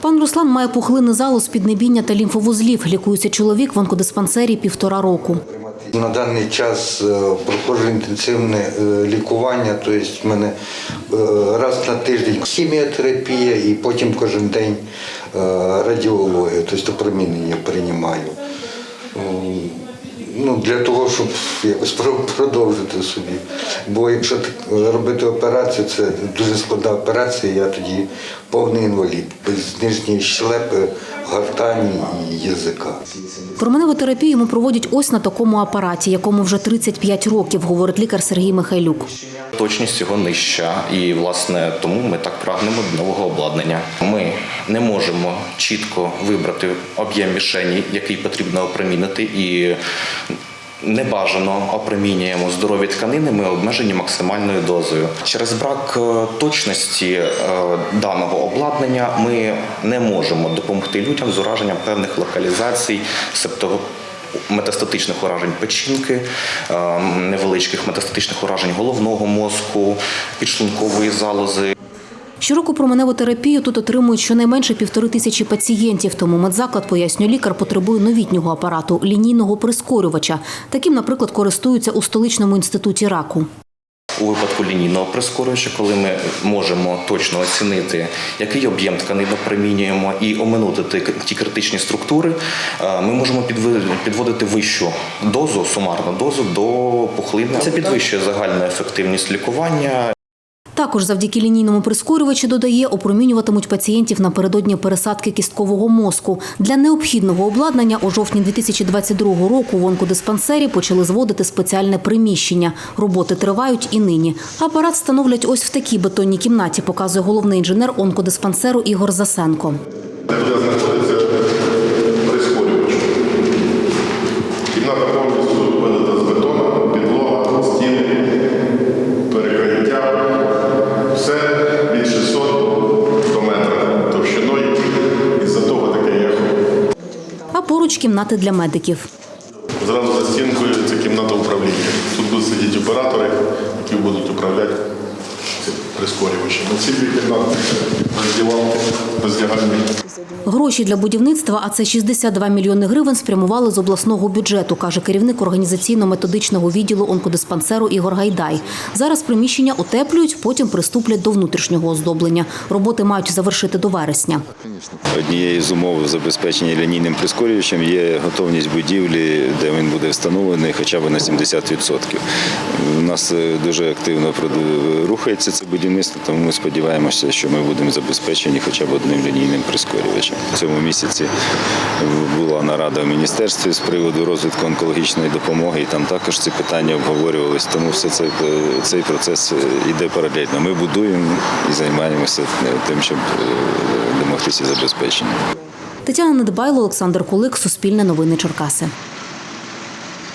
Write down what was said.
Пан Руслан має пухлини залу з піднебіння та лімфовузлів. Лікується чоловік в онкодиспансері півтора року. На даний час е, проходжу інтенсивне е, лікування, тобто в мене е, раз на тиждень хіміотерапія і потім кожен день радіологія, тобто опромінення приймаю. Ну, для того, щоб якось про- продовжити собі. Бо якщо так робити операцію, це дуже складна операція, я тоді повний інвалід, без нижньої щелепи, гортані і язика. Променеву терапію йому проводять ось на такому апараті, якому вже 35 років, говорить лікар Сергій Михайлюк. Точність його нижча, і власне тому ми так прагнемо до нового обладнання. Ми не можемо чітко вибрати об'єм мішені, який потрібно опромінити, і небажано опромінюємо здорові тканини. Ми обмежені максимальною дозою. Через брак е, точності е, даного обладнання ми не можемо допомогти людям з ураженням певних локалізацій, септо метастатичних уражень печінки, е, невеличких метастатичних уражень головного мозку, підшлункової залози. Щороку променеву терапію тут отримують щонайменше півтори тисячі пацієнтів. Тому медзаклад, пояснює лікар, потребує новітнього апарату лінійного прискорювача. Таким, наприклад, користуються у столичному інституті раку. У випадку лінійного прискорювача, коли ми можемо точно оцінити, який об'єм тканин примінюємо і оминути ті- критичні структури, е, ми можемо підводити вищу дозу, сумарну дозу до пухлини. Це підвищує загальну ефективність лікування Також завдяки лінійному прискорювачу додає, опромінюватимуть пацієнтів напередодні пересадки кісткового мозку. Для необхідного обладнання у жовтні 2022 року в онкодиспансері почали зводити спеціальне приміщення. Роботи тривають і нині. Апарат встановлять ось в такій бетонній кімнаті, показує головний інженер онкодиспансеру Ігор Засенко. Кімната повністю поруч кімнати для медиків. Зразу за стінкою це кімната управління. Тут будуть сидіти оператори, які будуть управляти цим. На ці дві кімнати роздівалки, роздягальні. Гроші для будівництва, а це 62 мільйони гривень, спрямували з обласного бюджету, каже керівник організаційно-методичного відділу онкодиспансеру Ігор Гайдай. Зараз приміщення утеплюють, потім приступлять до внутрішнього оздоблення. Роботи мають завершити до вересня. Однією з умов забезпечення лінійним прискорювачем є готовність будівлі, де він буде встановлений хоча б на 70%. У нас е, дуже активно рухається це будівництво, тому ми сподіваємося, що ми будемо забезпечені хоча б одним лінійним прискорювачем. В цьому місяці була нарада в міністерстві з приводу розвитку онкологічної допомоги, і там також ці питання обговорювались. Тому все це, цей процес йде паралельно. Ми будуємо і займаємося тим, щоб е, домогтися забезпечення. Тетяна Недбайло, Олександр Кулик, Суспільне новини Черкаси.